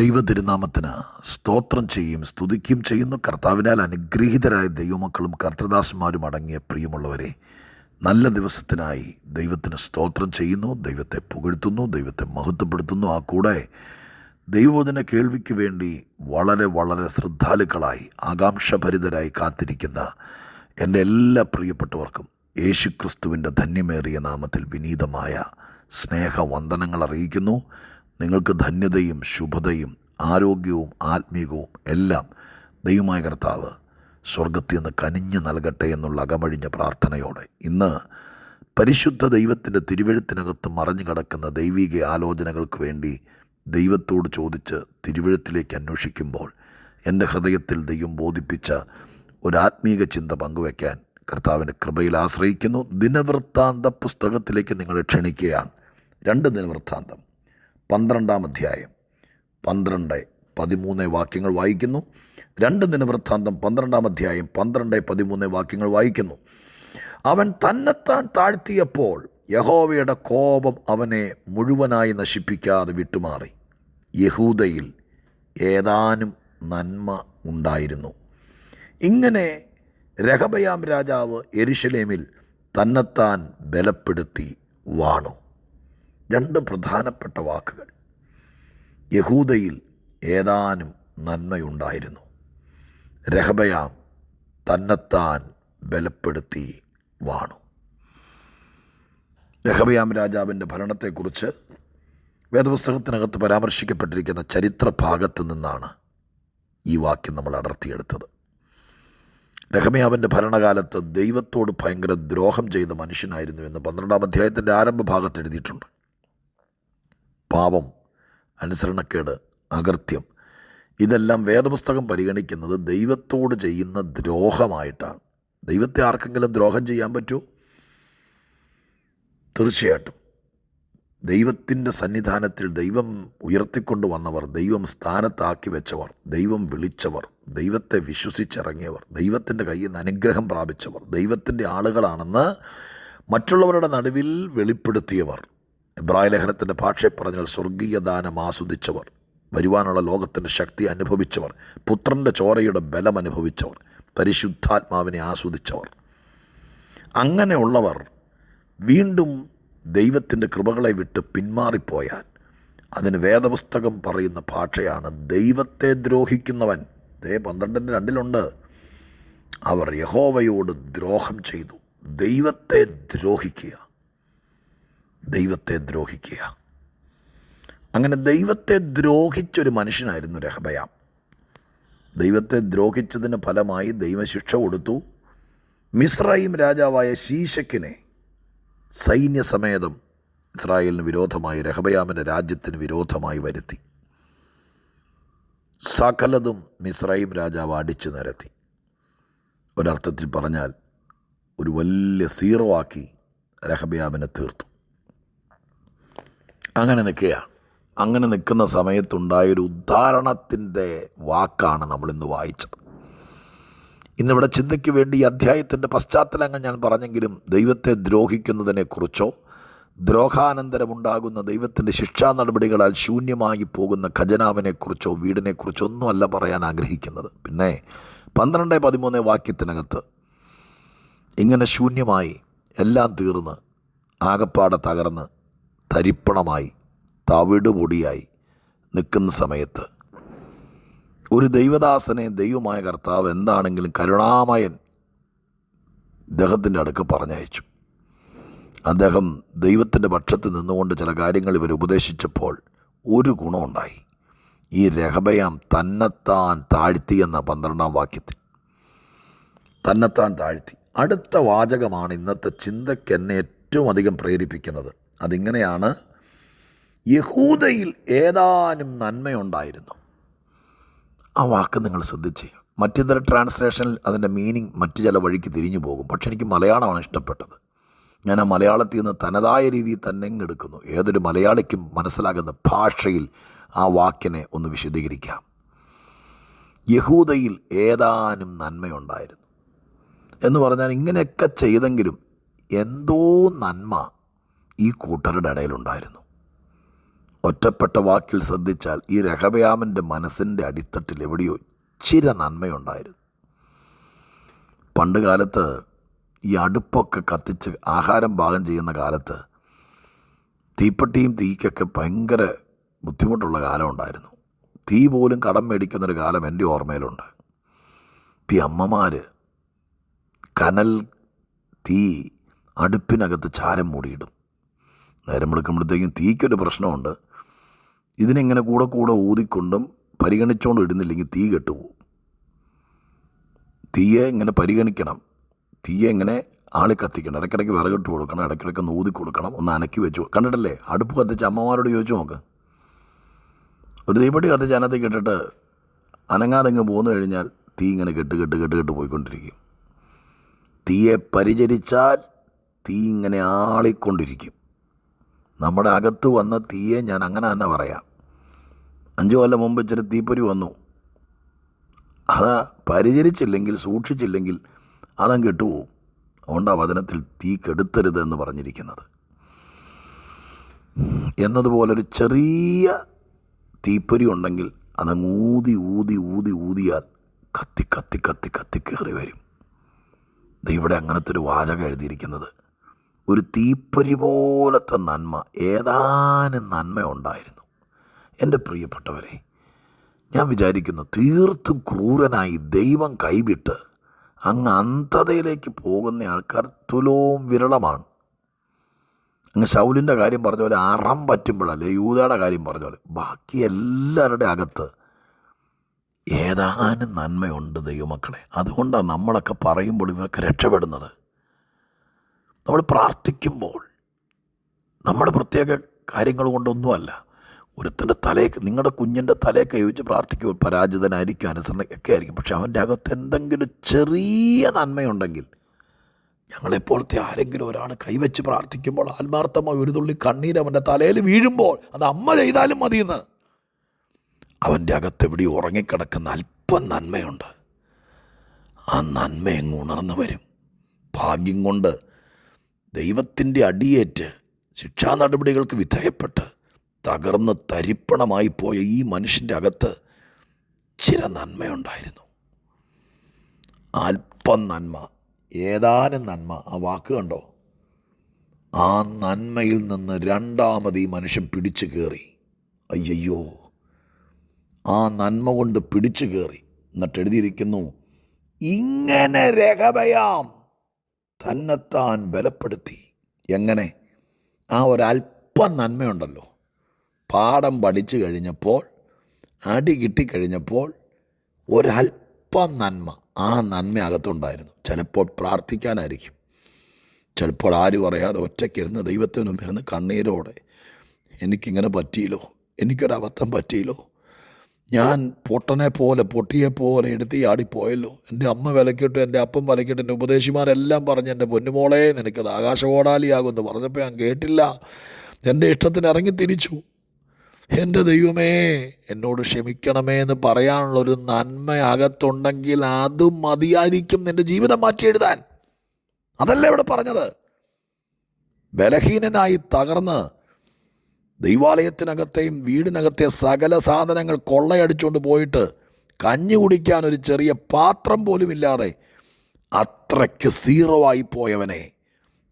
ദൈവ തിരുനാമത്തിന് സ്തോത്രം ചെയ്യും സ്തുതിക്കും ചെയ്യുന്നു. കർത്താവിനാൽ അനുഗ്രഹീതരായ ദൈവമക്കളും കർത്തദാസന്മാരും അടങ്ങിയ പ്രിയമുള്ളവരെ നല്ല ദിവസത്തിനായി ദൈവത്തിന് സ്തോത്രം ചെയ്യുന്നു ദൈവത്തെ പുകഴ്ത്തുന്നു ദൈവത്തെ മഹത്വപ്പെടുത്തുന്നു. ആ കൂടെ ദൈവവചന കേൾവിക്ക് വേണ്ടി വളരെ വളരെ ശ്രദ്ധാലുക്കളായി ആകാംക്ഷഭരിതരായി കാത്തിരിക്കുന്ന എന്റെ എല്ലാ പ്രിയപ്പെട്ടവർക്കും യേശുക്രിസ്തുവിന്റെ ധന്യമേറിയ നാമത്തിൽ വിനീതമായ സ്നേഹവന്ദനങ്ങൾ അറിയിക്കുന്നു. നിങ്ങൾക്ക് ധന്യതയും ശുഭതയും ആരോഗ്യവും ആത്മീകവും എല്ലാം ദൈവമായ കർത്താവ് സ്വർഗത്തിൽ നിന്ന് കനിഞ്ഞു നൽകട്ടെ എന്നുള്ള അകമഴിഞ്ഞ പ്രാർത്ഥനയോടെ ഇന്ന് പരിശുദ്ധ ദൈവത്തിന്റെ തിരുവഴുത്തിനകത്ത് മറഞ്ഞു കിടക്കുന്ന ദൈവിക ആലോചനകൾക്ക് വേണ്ടി ദൈവത്തോട് ചോദിച്ച് തിരുവഴുത്തിലേക്ക് അന്വേഷിക്കുമ്പോൾ എന്റെ ഹൃദയത്തിൽ ദൈവം ബോധിപ്പിച്ച ഒരു ചിന്ത പങ്കുവയ്ക്കാൻ കർത്താവിന്റെ കൃപയിൽ ആശ്രയിക്കുന്നു. ദിനവൃത്താന്ത പുസ്തകത്തിലേക്ക് നിങ്ങളെ ക്ഷണിക്കുകയാണ്. രണ്ട് ദിനവൃത്താന്തം. പന്ത്രണ്ടാം അധ്യായം. പന്ത്രണ്ട് പതിമൂന്ന് വാക്യങ്ങൾ വായിക്കുന്നു. രണ്ട് ദിനവൃത്താന്തം പന്ത്രണ്ടാം അധ്യായം പന്ത്രണ്ട് പതിമൂന്ന് വാക്യങ്ങൾ വായിക്കുന്നു. അവൻ തന്നെത്താൻ താഴ്ത്തിയപ്പോൾ യഹോവയുടെ കോപം അവനെ മുഴുവനായി നശിപ്പിക്കാതെ വിട്ടുമാറി. യഹൂദയിൽ ഏതാനും നന്മ ഉണ്ടായിരുന്നു. ഇങ്ങനെ രഹബയാം രാജാവ് എരുഷലേമിൽ തന്നെത്താൻ ബലപ്പെടുത്തി വാണു. രണ്ട് പ്രധാനപ്പെട്ട വാക്കുകൾ. യഹൂദയിൽ ഏതാനും നന്മയുണ്ടായിരുന്നു. രഹബയാം തന്നെത്താൻ ബലപ്പെടുത്തി വാണു. രഹബയാം രാജാവിന്റെ ഭരണത്തെക്കുറിച്ച് വേദപുസ്തകത്തിനകത്ത് പരാമർശിക്കപ്പെട്ടിരിക്കുന്ന ചരിത്ര ഭാഗത്ത് നിന്നാണ് ഈ വാക്യം നമ്മൾ അടർത്തിയെടുത്തത്. രഹമയാവിന്റെ ഭരണകാലത്ത് ദൈവത്തോട് ഭയങ്കര ദ്രോഹം ചെയ്ത മനുഷ്യനായിരുന്നു എന്ന് പന്ത്രണ്ടാം അധ്യായത്തിന്റെ ആരംഭ ഭാഗത്ത് എഴുതിയിട്ടുണ്ട്. പാപം അനുസരണക്കേട് അകൃത്യം. ഇതെല്ലാം വേദപുസ്തകം പരിഗണിക്കുന്നത് ദൈവത്തോട് ചെയ്യുന്ന ദ്രോഹമായിട്ടാണ്. ദൈവത്തെ ആർക്കെങ്കിലും ദ്രോഹം ചെയ്യാൻ പറ്റുമോ തീർച്ചയായിട്ടും. ദൈവത്തിന്റെ സന്നിധാനത്തിൽ ദൈവം ഉയർത്തിക്കൊണ്ട് വന്നവർ ദൈവം സ്ഥാനത്താക്കി വെച്ചവർ ദൈവം വിളിച്ചവർ ദൈവത്തെ വിശ്വസിച്ചിറങ്ങിയവർ ദൈവത്തിന്റെ കയ്യിൽ നിന്ന് അനുഗ്രഹം പ്രാപിച്ചവർ ദൈവത്തിന്റെ ആളുകളാണെന്ന് മറ്റുള്ളവരുടെ നടുവിൽ വെളിപ്പെടുത്തിയവർ. ഇബ്രായ ലേഖനത്തിന്റെ ഭാഷയെ പറഞ്ഞാൽ സ്വർഗീയ ദാനം ആസ്വദിച്ചവർ വരുവാനുള്ള ലോകത്തിന്റെ ശക്തി അനുഭവിച്ചവർ പുത്രന്റെ ചോരയുടെ ബലം അനുഭവിച്ചവർ പരിശുദ്ധാത്മാവിനെ ആസ്വദിച്ചവർ. അങ്ങനെയുള്ളവർ വീണ്ടും ദൈവത്തിന്റെ കൃപകളെ വിട്ട് പിന്മാറിപ്പോയാൽ അതിന് വേദപുസ്തകം പറയുന്ന ഭാഷയാണ് ദൈവത്തെ ദ്രോഹിക്കുന്നവൻ. ദേ പന്ത്രണ്ടിന്റെ രണ്ടിലുണ്ട്. അവർ യഹോവയോട് ദ്രോഹം ചെയ്തു. ദൈവത്തെ ദ്രോഹിക്കുക. ദൈവത്തെ ദ്രോഹിക്കുക. അങ്ങനെ ദൈവത്തെ ദ്രോഹിച്ചൊരു മനുഷ്യനായിരുന്നു രഹബയാം. ദൈവത്തെ ദ്രോഹിച്ചതിന് ഫലമായി ദൈവശിക്ഷ കൊടുത്തു. മിസ്രൈം രാജാവായ ശീശക്കിനെ സൈന്യസമേതം ഇസ്രായേലിന് വിരോധമായി രഹബയാമിന്റെ രാജ്യത്തിന് വിരോധമായി വരുത്തി. സകലതും മിസ്രൈം രാജാവ് അടിച്ചു നിരത്തി. ഒരർത്ഥത്തിൽ പറഞ്ഞാൽ ഒരു വലിയ സീറോ ആക്കി രഹബയാമിനെ തീർത്തു. അങ്ങനെ നിൽക്കുകയാണ് അങ്ങനെ നിൽക്കുന്ന സമയത്തുണ്ടായൊരു ഉദ്ധാരണത്തിന്റെ വാക്കാണ് നമ്മളിന്ന് വായിച്ചത്. ഇന്നിവിടെ ചിന്തയ്ക്ക് വേണ്ടി ഈ അധ്യായത്തിന്റെ പശ്ചാത്തലങ്ങൾ ഞാൻ പറഞ്ഞെങ്കിലും ദൈവത്തെ ദ്രോഹിക്കുന്നതിനെക്കുറിച്ചോ ദ്രോഹാനന്തരമുണ്ടാകുന്ന ദൈവത്തിന്റെ ശിക്ഷാ നടപടികളാൽ ശൂന്യമായി പോകുന്ന ഖജനാവിനെക്കുറിച്ചോ വീടിനെക്കുറിച്ചോ ഒന്നുമല്ല പറയാൻ ആഗ്രഹിക്കുന്നത്. പിന്നെ പന്ത്രണ്ട് പതിമൂന്ന് വാക്യത്തിനകത്ത് ഇങ്ങനെ ശൂന്യമായി എല്ലാം തീർന്ന് ആകപ്പാടെ തകർന്ന് തരിപ്പണമായി തവിടുപൊടിയായി നിൽക്കുന്ന സമയത്ത് ഒരു ദൈവദാസനെ ദൈവമായ കർത്താവ് എന്താണെങ്കിലും കരുണാമയൻ അദ്ദേഹത്തിന്റെ അടുക്ക് പറഞ്ഞയച്ചു. അദ്ദേഹം ദൈവത്തിന്റെ പക്ഷത്ത് നിന്നുകൊണ്ട് ചില കാര്യങ്ങൾ ഇവർ ഉപദേശിച്ചപ്പോൾ ഒരു ഗുണമുണ്ടായി ഈ രഹബയാം തന്നെത്താൻ താഴ്ത്തി എന്ന പന്ത്രണ്ടാം വാക്യത്തിൽ. തന്നെത്താൻ താഴ്ത്തി. അടുത്ത വാചകമാണ് ഇന്നത്തെ ചിന്തയ്ക്ക് എന്നെ ഏറ്റവും അധികം പ്രേരിപ്പിക്കുന്നത്. അതിങ്ങനെയാണ് യഹൂദയിൽ ഏതാനും നന്മയുണ്ടായിരുന്നു. ആ വാക്ക് നിങ്ങൾ ശ്രദ്ധിച്ചേ. മറ്റിതര ട്രാൻസ്ലേഷനിൽ അതിന്റെ മീനിങ് മറ്റു ചില വഴിക്ക് തിരിഞ്ഞു പോകും. പക്ഷെ എനിക്ക് മലയാളമാണ് ഇഷ്ടപ്പെട്ടത്. ഞാൻ ആ മലയാളത്തിൽ നിന്ന് തനതായ രീതിയിൽ തന്നെ എടുക്കുന്നു. ഏതൊരു മലയാളിക്കും മനസ്സിലാകുന്ന ഭാഷയിൽ ആ വാക്കിനെ ഒന്ന് വിശദീകരിക്കാം. യഹൂദയിൽ ഏതാനും നന്മയുണ്ടായിരുന്നു. എന്ന് പറഞ്ഞാൽ ഇങ്ങനെയൊക്കെ ചെയ്തെങ്കിലും എന്തോ നന്മ ഈ കൂട്ടരുടെ ഇടയിലുണ്ടായിരുന്നു. ഒറ്റപ്പെട്ട വാക്കിൽ ശ്രദ്ധിച്ചാൽ ഈ രഹബയാമന്റെ മനസ്സിന്റെ അടിത്തട്ടിൽ എവിടെയോ ചിര നന്മയുണ്ടായിരുന്നു. പണ്ട് കാലത്ത് ഈ അടുപ്പൊക്കെ കത്തിച്ച് ആഹാരം പാകം ചെയ്യുന്ന കാലത്ത് തീപ്പെട്ടിയും തീക്കൊക്കെ ഭയങ്കര ബുദ്ധിമുട്ടുള്ള കാലം ഉണ്ടായിരുന്നു തീ പോലും കടം മേടിക്കുന്നൊരു കാലം എന്റെ ഓർമ്മയിലുണ്ട്. പി അമ്മമാർ കനൽ തീ അടുപ്പിനകത്ത് ചാരം മൂടിയിടും. നേരം എടുക്കുമ്പോഴത്തേക്കും തീക്കൊരു പ്രശ്നമുണ്ട്. ഇതിനിങ്ങനെ കൂടെ കൂടെ ഊതിക്കൊണ്ടും പരിഗണിച്ചുകൊണ്ടും ഇടുന്നില്ലെങ്കിൽ തീ കെട്ടുപോകും. തീയെ ഇങ്ങനെ പരിഗണിക്കണം. തീയെ ഇങ്ങനെ ആളി കത്തിക്കണം. ഇടയ്ക്കിടയ്ക്ക് വിറകിട്ട് കൊടുക്കണം. ഇടയ്ക്കിടയ്ക്ക് ഊതി കൊടുക്കണം. ഒന്ന് അനക്കി വെച്ചു കണ്ടിട്ടല്ലേ? അടുപ്പ് കത്തിച്ച് അമ്മമാരോട് ചോദിച്ചു നോക്ക്. ഒരു തീപ്പെട്ടി കത്തിച്ച് അനത്തി കെട്ടിട്ട് അനങ്ങാതെ പോന്നു കഴിഞ്ഞാൽ തീ ഇങ്ങനെ കെട്ട് കെട്ട് കെട്ട് കെട്ട് പോയിക്കൊണ്ടിരിക്കും. തീയെ പരിചരിച്ചാൽ തീ ഇങ്ങനെ ആളിക്കൊണ്ടിരിക്കും. നമ്മുടെ അകത്ത് വന്ന തീയെ ഞാൻ അങ്ങനെ തന്നെ പറയാം. അഞ്ചു കൊല്ലം മുമ്പ് ഇച്ചിരി തീപ്പൊരി വന്നു. അത് പരിചരിച്ചില്ലെങ്കിൽ സൂക്ഷിച്ചില്ലെങ്കിൽ അതങ്ങ് കെട്ടുപോകും. അതുകൊണ്ടാണ് വചനത്തിൽ തീ കെടുത്തരുത് എന്ന് പറഞ്ഞിരിക്കുന്നത്. എന്നതുപോലൊരു ചെറിയ തീപ്പൊരി ഉണ്ടെങ്കിൽ അതങ്ങ് ഊതി ഊതി ഊതി ഊതിയാൽ കത്തി കത്തി കത്തി കത്തി കയറി വരും. ദേ ഇവിടെ അങ്ങനത്തെ ഒരു വാചകം എഴുതിയിരിക്കുന്നത്. ഒരു തീപ്പൊരി പോലത്തെ നന്മ ഏതാനും നന്മ ഉണ്ടായിരുന്നു എന്റെ പ്രിയപ്പെട്ടവരെ ഞാൻ വിചാരിക്കുന്നു തീർത്തും ക്രൂരനായി ദൈവം കൈവിട്ട് അങ്ങ് അന്ധതയിലേക്ക് പോകുന്ന ആൾക്കാർ തുലവും വിരളമാണ്. അങ്ങ് ശൗലിന്റെ കാര്യം പറഞ്ഞ പോലെ അറം പറ്റുമ്പോഴല്ലേ യൂതയുടെ കാര്യം പറഞ്ഞ പോലെ. ബാക്കി എല്ലാവരുടെ അകത്ത് ഏതാനും നന്മയുണ്ട് ദൈവമക്കളെ. അതുകൊണ്ടാണ് നമ്മളൊക്കെ പറയുമ്പോൾ ഇവരൊക്കെ രക്ഷപ്പെടുന്നത്. നമ്മൾ പ്രാർത്ഥിക്കുമ്പോൾ നമ്മുടെ പ്രത്യേക കാര്യങ്ങൾ കൊണ്ടൊന്നുമല്ല. ഒരുത്തന്റെ തലേക്ക് നിങ്ങളുടെ കുഞ്ഞിന്റെ തലയൊക്കെ ചോദിച്ച് പ്രാർത്ഥിക്കുമ്പോൾ പരാജിതനായിരിക്കും അനുസരണ ഒക്കെ ആയിരിക്കും. പക്ഷെ അവന്റെ അകത്ത് എന്തെങ്കിലും ചെറിയ നന്മയുണ്ടെങ്കിൽ ഞങ്ങളെപ്പോഴത്തെ ആരെങ്കിലും ഒരാൾ കൈവച്ച് പ്രാർത്ഥിക്കുമ്പോൾ ആത്മാർത്ഥമായി ഒരു തുള്ളി കണ്ണീര് അവന്റെ തലയിൽ വീഴുമ്പോൾ അത് അമ്മ ചെയ്താലും മതിയെന്ന് അവന്റെ അകത്ത് എവിടെ ഉറങ്ങിക്കിടക്കുന്ന അല്പം നന്മയുണ്ട്. ആ നന്മ എങ്ങ് ഉണർന്നു വരും. ഭാഗ്യം കൊണ്ട് ദൈവത്തിന്റെ അടിയേറ്റ് ശിക്ഷാ നടപടികൾക്ക് വിധേയപ്പെട്ട് തകർന്ന് തരിപ്പണമായി പോയ ഈ മനുഷ്യന്റെ അകത്ത് ചില നന്മയുണ്ടായിരുന്നു. അല്പം നന്മ ഏതാനും നന്മ. ആ വാക്ക് കണ്ടോ? ആ നന്മയിൽ നിന്ന് രണ്ടാമത് ഈ മനുഷ്യൻ പിടിച്ചു കയറി. അയ്യയ്യോ. ആ നന്മ കൊണ്ട് പിടിച്ചു കയറി. എന്നിട്ട് എഴുതിയിരിക്കുന്നു ഇങ്ങനെ രഹബയാം തന്നെത്താൻ ബലപ്പെടുത്തി. എങ്ങനെ? ആ ഒരല്പം നന്മയുണ്ടല്ലോ. പാഠം പഠിച്ചു കഴിഞ്ഞപ്പോൾ അടി കിട്ടിക്കഴിഞ്ഞപ്പോൾ ഒരല്പം നന്മ ആ നന്മ അകത്തുണ്ടായിരുന്നു. ചിലപ്പോൾ പ്രാർത്ഥിക്കാനായിരിക്കും. ചിലപ്പോൾ ആരും അറിയാതെ ഒറ്റയ്ക്കിരുന്ന് ദൈവത്തിനും ഇരുന്ന് കണ്ണീരോടെ എനിക്കിങ്ങനെ പറ്റിയില്ലോ? എനിക്കൊരബദ്ധം പറ്റിയില്ലോ? ഞാൻ പൊട്ടനെ പോലെ പൊട്ടിയെ പോലെ എടുത്ത് ആടിപ്പോയല്ലോ എന്റെ അമ്മ വിലക്കിട്ട് എന്റെ അപ്പം വിലക്കിട്ട് എന്റെ ഉപദേശിമാരെല്ലാം പറഞ്ഞ് എന്റെ പൊന്നുമോളെ നിനക്കത് ആകാശകോടാലിയാകുമെന്ന് പറഞ്ഞപ്പോൾ ഞാൻ കേട്ടില്ല. എന്റെ ഇഷ്ടത്തിന് ഇറങ്ങി തിരിച്ചു. എന്റെ ദൈവമേ എന്നോട് ക്ഷമിക്കണമേ എന്ന് പറയാനുള്ളൊരു നന്മ അകത്തുണ്ടെങ്കിൽ അതും മതിയായിരിക്കും എന്റെ ജീവിതം മാറ്റി എഴുതാൻ അതല്ല ഇവിടെ പറഞ്ഞത്. ബലഹീനനായി തകർന്ന് ദൈവാലയത്തിനകത്തെയും വീടിനകത്തെ സകല സാധനങ്ങൾ കൊള്ളയടിച്ചുകൊണ്ട് പോയിട്ട് കഞ്ഞി കുടിക്കാൻ ഒരു ചെറിയ പാത്രം പോലും ഇല്ലാതെ അത്രയ്ക്ക് സീറോ ആയി പോയവനെ.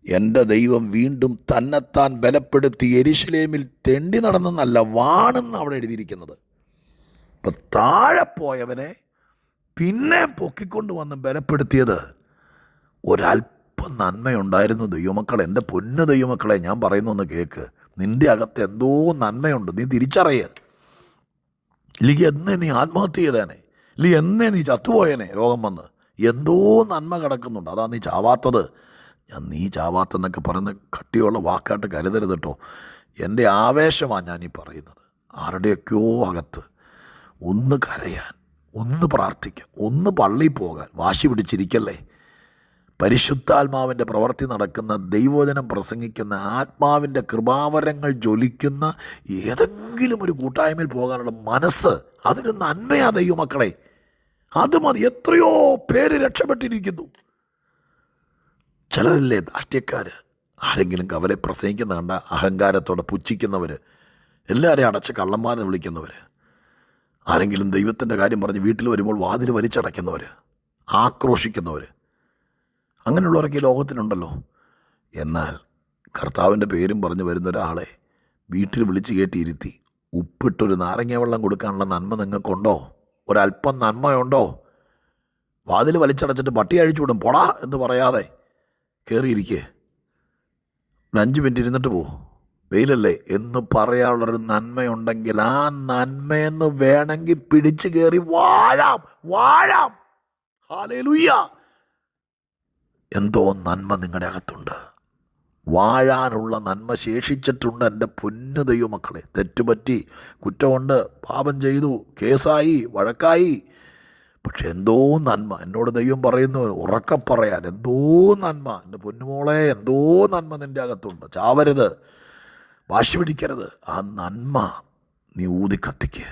എന്റെ ദൈവം വീണ്ടും തന്നെത്താൻ ബലപ്പെടുത്തി എരിശിലേമിൽ തെണ്ടി നടന്നെന്നല്ല വാണെന്ന് അവിടെ എഴുതിയിരിക്കുന്നത്. അപ്പം താഴെ പോയവനെ പിന്നെ പൊക്കിക്കൊണ്ട് വന്ന് ബലപ്പെടുത്തിയത് ഒരല്പം നന്മയുണ്ടായിരുന്നു. ദൈവമക്കളെ എന്റെ പൊന്നു ദൈവമക്കളെ ഞാൻ പറയുന്നു ഒന്ന് കേൾക്ക് നിന്റെ അകത്ത് എന്തോ നന്മയുണ്ട്. നീ തിരിച്ചറിയ. ഇല്ലെങ്കിൽ എന്നേ നീ ആത്മഹത്യ ചെയ്തേനെ. ഇല്ലെങ്കിൽ എന്നേ നീ ചത്തുപോയേനെ. രോഗം വന്ന്. എന്തോ നന്മ കിടക്കുന്നുണ്ട്. അതാ നീ ചാവാത്തത്. ഞാൻ നീ ചാവാത്തെന്നൊക്കെ പറയുന്ന കട്ടിയുള്ള വാക്കായിട്ട് കരുതരുത് കേട്ടോ എന്റെ ആവേശമാണ് ഞാൻ ഈ പറയുന്നത്. ആരുടെയൊക്കെയോ അകത്ത് ഒന്ന് കരയാൻ ഒന്ന് പ്രാർത്ഥിക്കാൻ ഒന്ന് പള്ളിയിൽ പോകാൻ വാശി പിടിച്ചിരിക്കല്ലേ? പരിശുദ്ധാത്മാവിന്റെ പ്രവൃത്തി നടക്കുന്ന ദൈവോചനം പ്രസംഗിക്കുന്ന ആത്മാവിന്റെ കൃപാവരങ്ങൾ ജ്വലിക്കുന്ന ഏതെങ്കിലും ഒരു കൂട്ടായ്മയിൽ പോകാനുള്ള മനസ്സ് അതൊരു നന്മയാ ദൈവമക്കളെ അത് മതി. എത്രയോ പേര് രക്ഷപ്പെട്ടിരിക്കുന്നു. ചിലരല്ലേ ദാഷ്ട്യക്കാർ ആരെങ്കിലും കവലെ പ്രസംഗിക്കുന്ന കണ്ട അഹങ്കാരത്തോടെ പുച്ഛിക്കുന്നവർ എല്ലാവരെയും അടച്ച് കള്ളന്മാരെ വിളിക്കുന്നവർ ആരെങ്കിലും ദൈവത്തിന്റെ കാര്യം പറഞ്ഞ് വീട്ടിൽ വരുമ്പോൾ വാതിൽ വലിച്ചടയ്ക്കുന്നവർ ആക്രോശിക്കുന്നവർ അങ്ങനെയുള്ളവരൊക്കെ ലോകത്തിനുണ്ടല്ലോ എന്നാൽ കർത്താവിന്റെ പേരും പറഞ്ഞു വരുന്ന ഒരാളെ വീട്ടിൽ വിളിച്ച് കയറ്റിയിരുത്തി. ഉപ്പിട്ടൊരു നാരങ്ങ വെള്ളം കൊടുക്കാനുള്ള നന്മ നിങ്ങൾക്കുണ്ടോ? ഒരല്പം നന്മയുണ്ടോ? വാതിൽ വലിച്ചടച്ചിട്ട് പട്ടി അഴിച്ചു വിടും. പൊടാ എന്ന് പറയാതെ കയറിയിരിക്കേ ഒരു അഞ്ച് മിനിറ്റ് ഇരുന്നിട്ട് പോ. വെയിലല്ലേ? എന്ന് പറയാനുള്ളൊരു നന്മയുണ്ടെങ്കിൽ ആ നന്മയെന്ന് വേണമെങ്കിൽ പിടിച്ചു കയറി വാഴാം. വാഴാം. ഹാലേ ഹാലേലുയ്യ. എന്തോ നന്മ നിങ്ങളുടെ അകത്തുണ്ട്. വാഴാനുള്ള നന്മ ശേഷിച്ചിട്ടുണ്ട് എന്റെ പൊന്നു ദൈവമക്കളെ. തെറ്റുപറ്റി കുറ്റമുണ്ട് പാപം ചെയ്തു കേസായി വഴക്കായി. പക്ഷെ എന്തോ നന്മ എന്നോട് ദൈവം പറയുന്നു ഉറക്ക പറയാൻ എന്തോ നന്മ. എന്റെ പൊന്നുമോളെ എന്തോ നന്മ നിന്റെ അകത്തുണ്ട്. ചാവരുത് വാശി പിടിക്കരുത്. ആ നന്മ നീ ഊതി കത്തിക്ക്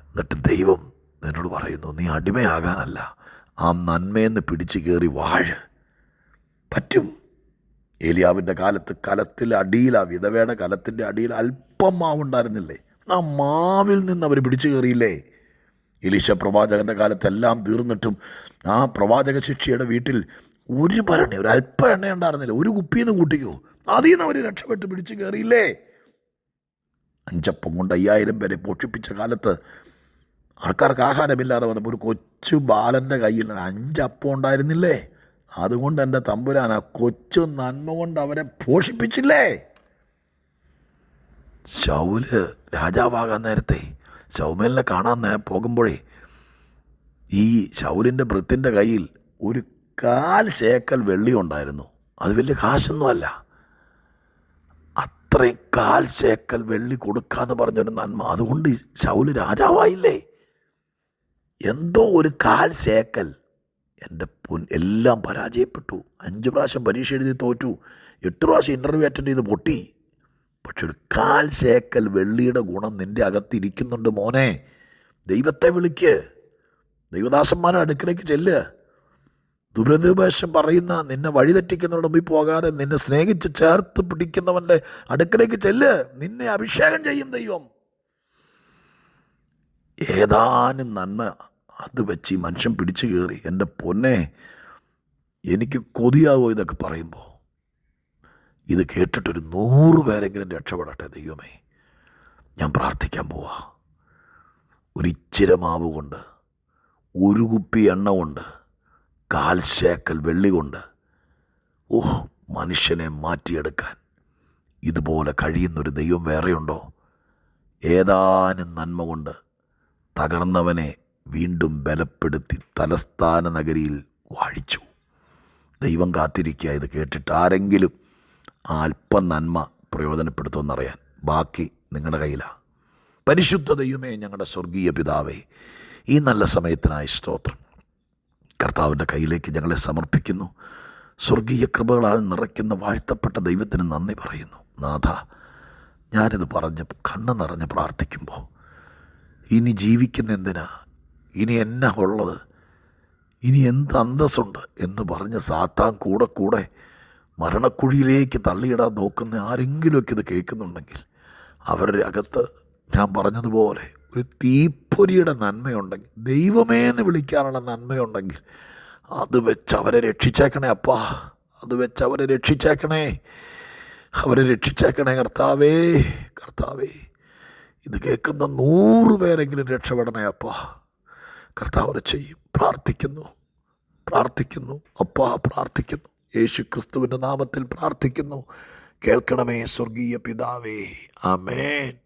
എന്നിട്ട് ദൈവം എന്നോട് പറയുന്നു നീ അടിമയാകാനല്ല. ആ നന്മയെന്ന് പിടിച്ചു കയറി വാഴ്. പറ്റും. ഏലിയാവിന്റെ കാലത്ത് കലത്തിൽ അടിയിൽ ആ വിധവയുടെ കലത്തിന്റെ അടിയിൽ അല്പം മാവുണ്ടായിരുന്നില്ലേ? ആ മാവിൽ നിന്ന് അവർ പിടിച്ചു കയറിയില്ലേ? എലീശ പ്രവാചകന്റെ കാലത്തെല്ലാം തീർന്നിട്ടും ആ പ്രവാചക ശിക്ഷയുടെ വീട്ടിൽ ഒരു ഭരണി ഒരു അല്പ എണ്ണ ഉണ്ടായിരുന്നില്ല? ഒരു കുപ്പിയിൽ നിന്ന് കൂട്ടിക്കോ. അതിൽ നിന്ന് അവർ രക്ഷപ്പെട്ട് പിടിച്ചു കയറിയില്ലേ? അഞ്ചപ്പം കൊണ്ട് അയ്യായിരം പേരെ പോഷിപ്പിച്ച കാലത്ത് ആൾക്കാർക്ക് ആഹാരമില്ലാതെ വന്നപ്പോൾ ഒരു കൊച്ചു ബാലന്റെ കയ്യിൽ അഞ്ചപ്പം ഉണ്ടായിരുന്നില്ലേ? അതുകൊണ്ട് എന്റെ തമ്പുരാൻ ആ കൊച്ചു നന്മ കൊണ്ട് അവരെ പോഷിപ്പിച്ചില്ലേ? ശൗൽ രാജാവാകാൻ നേരത്തെ ശൗമേലിനെ കാണാൻ പോകുമ്പോഴേ ഈ ശൗലിന്റെ ഭൃത്തിന്റെ കയ്യിൽ ഒരു കാൽ ശേക്കൽ വെള്ളി ഉണ്ടായിരുന്നു. അത് വലിയ കാശൊന്നുമല്ല അത്രയും കാൽ ശേക്കൽ വെള്ളി കൊടുക്കാന്ന് പറഞ്ഞൊരു നന്മ. അതുകൊണ്ട് ശൗൽ രാജാവായില്ലേ? എന്തോ ഒരു കാൽ ശേക്കൽ എന്റെ പൊൻ എല്ലാം പരാജയപ്പെട്ടു. അഞ്ച് പ്രാവശ്യം പരീക്ഷ എഴുതി തോറ്റു. എട്ട് പ്രാവശ്യം ഇന്റർവ്യൂ അറ്റൻഡ് ചെയ്ത് പൊട്ടി. പക്ഷെ ഒരു കാൽ ശേക്കൽ വെള്ളിയുടെ ഗുണം നിന്റെ അകത്തിരിക്കുന്നുണ്ട് മോനെ. ദൈവത്തെ വിളിക്ക്. ദൈവദാസന്മാരെ അടുക്കിലേക്ക് ചെല്ല്. ദുരുപദേശം പറയുന്ന നിന്നെ വഴിതെറ്റിക്കുന്നവരുടെ മുമ്പിൽ പോകാതെ നിന്നെ സ്നേഹിച്ച് ചേർത്ത് പിടിക്കുന്നവന്റെ അടുക്കിലേക്ക് ചെല്ല്. നിന്നെ അഭിഷേകം ചെയ്യും ദൈവം. ഏതാനും നന്മ അത് വെച്ച് ഈ മനുഷ്യൻ പിടിച്ചു കയറി. എന്റെ പൊന്നെ എനിക്ക് കൊതിയാവോ ഇതൊക്കെ പറയുമ്പോൾ. ഇത് കേട്ടിട്ടൊരു നൂറ് പേരെങ്കിലും രക്ഷപ്പെടട്ടെ ദൈവമേ. ഞാൻ പ്രാർത്ഥിക്കാൻ പോവാ. ഒരിച്ചിര മാവ് കൊണ്ട് ഒരു കുപ്പി എണ്ണ കൊണ്ട് കാൽ ശേക്കൽ വെള്ളി കൊണ്ട് ഓഹ് മനുഷ്യനെ മാറ്റിയെടുക്കാൻ. ഇതുപോലെ കഴിയുന്നൊരു ദൈവം വേറെയുണ്ടോ? ഏതാനും നന്മ കൊണ്ട് തകർന്നവനെ വീണ്ടും ബലപ്പെടുത്തി തലസ്ഥാന നഗരിയിൽ വാഴിച്ചു. ദൈവം കാത്തിരിക്കുക ഇത് കേട്ടിട്ട് ആരെങ്കിലും അല്പ നന്മ പ്രയോജനപ്പെടുത്തുമെന്നറിയാൻ. ബാക്കി നിങ്ങളുടെ കയ്യിലാണ് പരിശുദ്ധ ദൈവമേ ഞങ്ങളുടെ സ്വർഗീയ പിതാവേ ഈ നല്ല സമയത്തിനായി സ്തോത്രം. കർത്താവിന്റെ കയ്യിലേക്ക് ഞങ്ങളെ സമർപ്പിക്കുന്നു. സ്വർഗീയ കൃപകളാൽ നിറയ്ക്കുന്ന വാഴ്ത്തപ്പെട്ട ദൈവത്തിന് നന്ദി പറയുന്നു. നാഥ ഞാനിത് പറഞ്ഞ് കണ്ണ് നിറഞ്ഞ് പ്രാർത്ഥിക്കുമ്പോൾ ഇനി ജീവിക്കുന്ന എന്തിനാ ഇനി എന്നാ ഉള്ളത്? ഇനി എന്ത് അന്തസ്സുണ്ട് എന്ന് പറഞ്ഞ് സാത്താൻ കൂടെ കൂടെ മരണക്കുഴിയിലേക്ക് തള്ളിയിടാൻ നോക്കുന്ന ആരെങ്കിലുമൊക്കെ ഇത് കേൾക്കുന്നുണ്ടെങ്കിൽ അവരുടെ അകത്ത് ഞാൻ പറഞ്ഞതുപോലെ ഒരു തീപ്പൊരിയുടെ നന്മയുണ്ടെങ്കിൽ ദൈവമേ എന്ന് വിളിക്കാനുള്ള നന്മയുണ്ടെങ്കിൽ അത് വെച്ച് അവരെ രക്ഷിച്ചേക്കണേ അപ്പാ. അത് വെച്ച് അവരെ രക്ഷിച്ചേക്കണേ. അവരെ രക്ഷിച്ചേക്കണേ കർത്താവേ കർത്താവേ. ഇത് കേൾക്കുന്ന നൂറ് പേരെങ്കിലും രക്ഷപ്പെടണേ അപ്പാ. കർത്താവ് ചെയ്യും. പ്രാർത്ഥിക്കുന്നു. പ്രാർത്ഥിക്കുന്നു. അപ്പാ പ്രാർത്ഥിക്കുന്നു. യേശു ക്രിസ്തുവിന്റെ നാമത്തിൽ പ്രാർത്ഥിക്കുന്നു. കേൾക്കണമേ സ്വർഗീയ പിതാവേ. ആമേൻ.